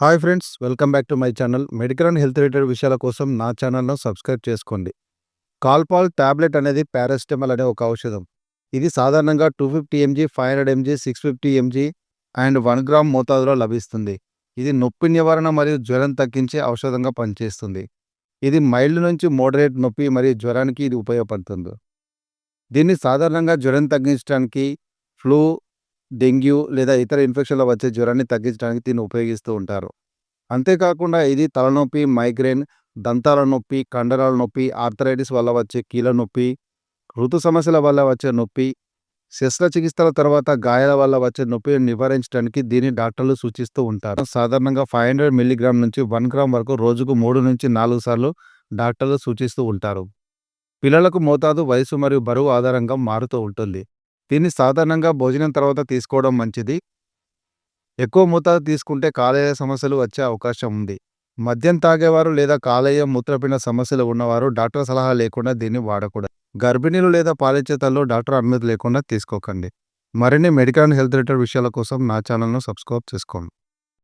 Hi friends welcome back to my channel. Medical and health related విషయాల కోసం నా ఛానల్ను సబ్స్క్రైబ్ చేసుకోండి. కాల్పాల్ టాబ్లెట్ అనేది పారాసిటమాల్ అనే ఒక ఔషధం. ఇది సాధారణంగా two fifty mg five hundred mg six fifty mg and one gram మోతాదులో లభిస్తుంది. ఇది నొప్పి నివారణ మరియు జ్వరం తగ్గించే ఔషధంగా పనిచేస్తుంది. ఇది మైల్డ్ నుంచి మోడరేట్ నొప్పి మరియు జ్వరానికి ఇది ఉపయోగపడుతుంది. దీన్ని సాధారణంగా జ్వరం తగ్గించడానికి ఫ్లూ డెంగ్యూ లేదా ఇతర ఇన్ఫెక్షన్ల వచ్చే జ్వరాన్ని తగ్గించడానికి దీన్ని ఉపయోగిస్తూ ఉంటారు. అంతేకాకుండా ఇది తలనొప్పి మైగ్రేన్ దంతాల నొప్పి కండరాల నొప్పి ఆర్థరైటిస్ వల్ల వచ్చే కీళ్ళ నొప్పి ఋతు సమస్యల వల్ల వచ్చే నొప్పి శస్త్రచికిత్సల తర్వాత గాయాల వల్ల వచ్చే నొప్పిని నివారించడానికి దీన్ని డాక్టర్లు సూచిస్తూ ఉంటారు. సాధారణంగా ఫైవ్ హండ్రెడ్ మిల్లీగ్రామ్ నుంచి వన్ గ్రామ్ వరకు రోజుకు మూడు నుంచి నాలుగు సార్లు డాక్టర్లు సూచిస్తూ ఉంటారు. పిల్లలకు మోతాదు వయసు మరియు బరువు ఆధారంగా మారుతూ ఉంటుంది. దీన్ని సాధారణంగా భోజనం తర్వాత తీసుకోవడం మంచిది. ఎక్కువ మోతాదు తీసుకుంటే కాలేయ సమస్యలు వచ్చే అవకాశం ఉంది. మద్యం తాగేవారు లేదా కాలేయ మూత్రపిండ సమస్యలు ఉన్నవారు డాక్టర్ సలహా లేకుండా దీన్ని వాడకూడదు. గర్భిణీలు లేదా పాలిచ్చే తల్లు డాక్టర్ అనుమతి లేకుండా తీసుకోకండి. మరిన్ని మెడికల్ అండ్ హెల్త్ రిలేటెడ్ విషయాల కోసం నా ఛానల్ను సబ్స్క్రైబ్ చేసుకోండి.